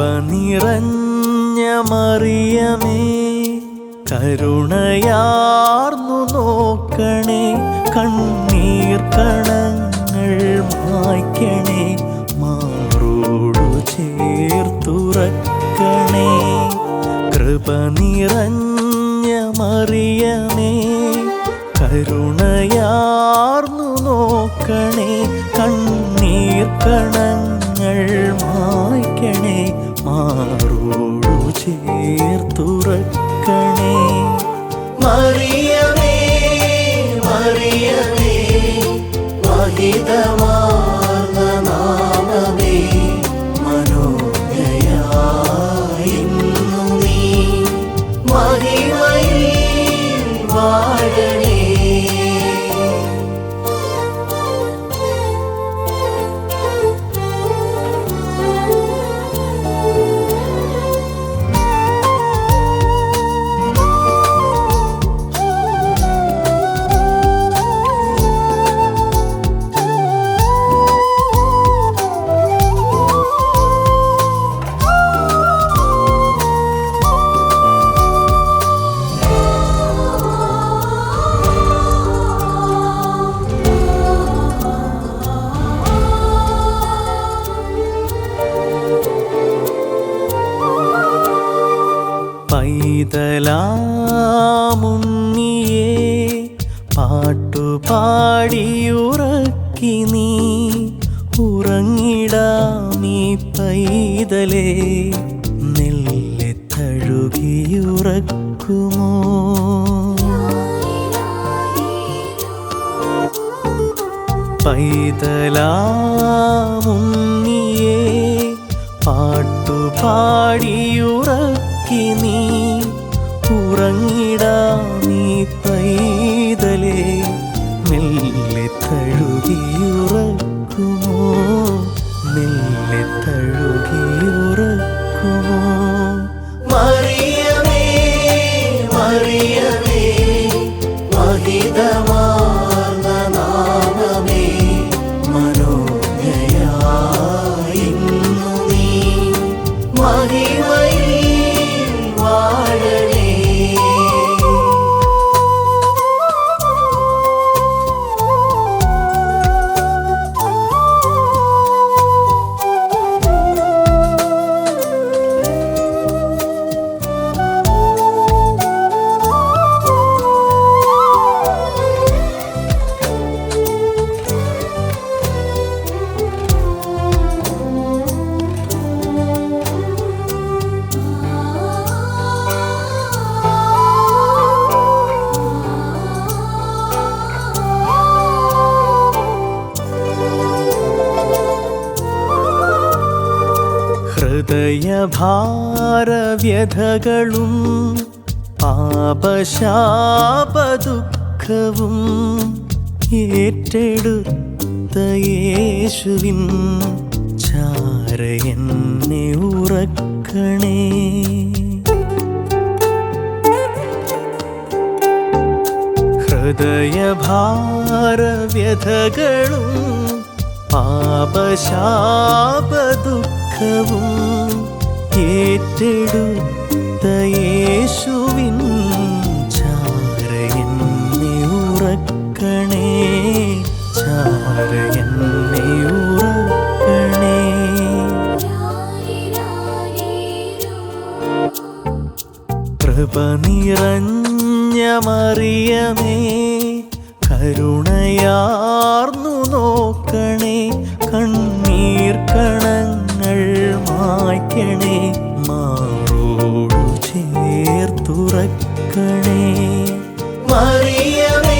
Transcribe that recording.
നിറഞ്ഞ മറിയമേ കരുണയാർന്നു നോക്കണേ കണ്ണീർ കണങ്ങൾ മായ്ക്കണേ മാറോടു ചേർത്തുറക്കണേ. കൃപ നിറഞ്ഞ മറിയമേ കരുണയാർന്നു നോക്കണേ കണ്ണീർ കണങ്ങൾ മായ്ക്കണേ മാറോടു ചേർത്തുറക്കണേ. മറിയമേ മറിയമേ മഹിതമാർന്ന പൈതലാമുണ്ണിയെ പാട്ടുപാടിയുറക്കി നീ ഉറങ്ങിടാമീ പൈതലേ. നെല്ലെ തഴുകിയുറക്കുമോ? പൈതലാമുണ്ണിയെ പാട്ടുപാടിയുറക്കി നീ body ഹൃദയഭാരവ്യഥകളും പാപശാപദുഃഖവും ഏറ്റെടുത്ത യേശുവിൻ ചാരയെന്നെ ഉറക്കണേ. ഹൃദയഭാരവ്യഥകളും പാപശാപദുഃഖവും ഏറ്റെടുത്ത യേശുവിൻ ചാരയെന്നെ ഉറക്കണേ ചാരയെന്നെ ഉറക്കണേ. കൃപ നിറഞ്ഞ മറിയമേ കരുണയാർന്നു നോക്കണേ. മായ്ക്കണേ മാറോടു ചേർത്തുറക്കണേ മറിയമേ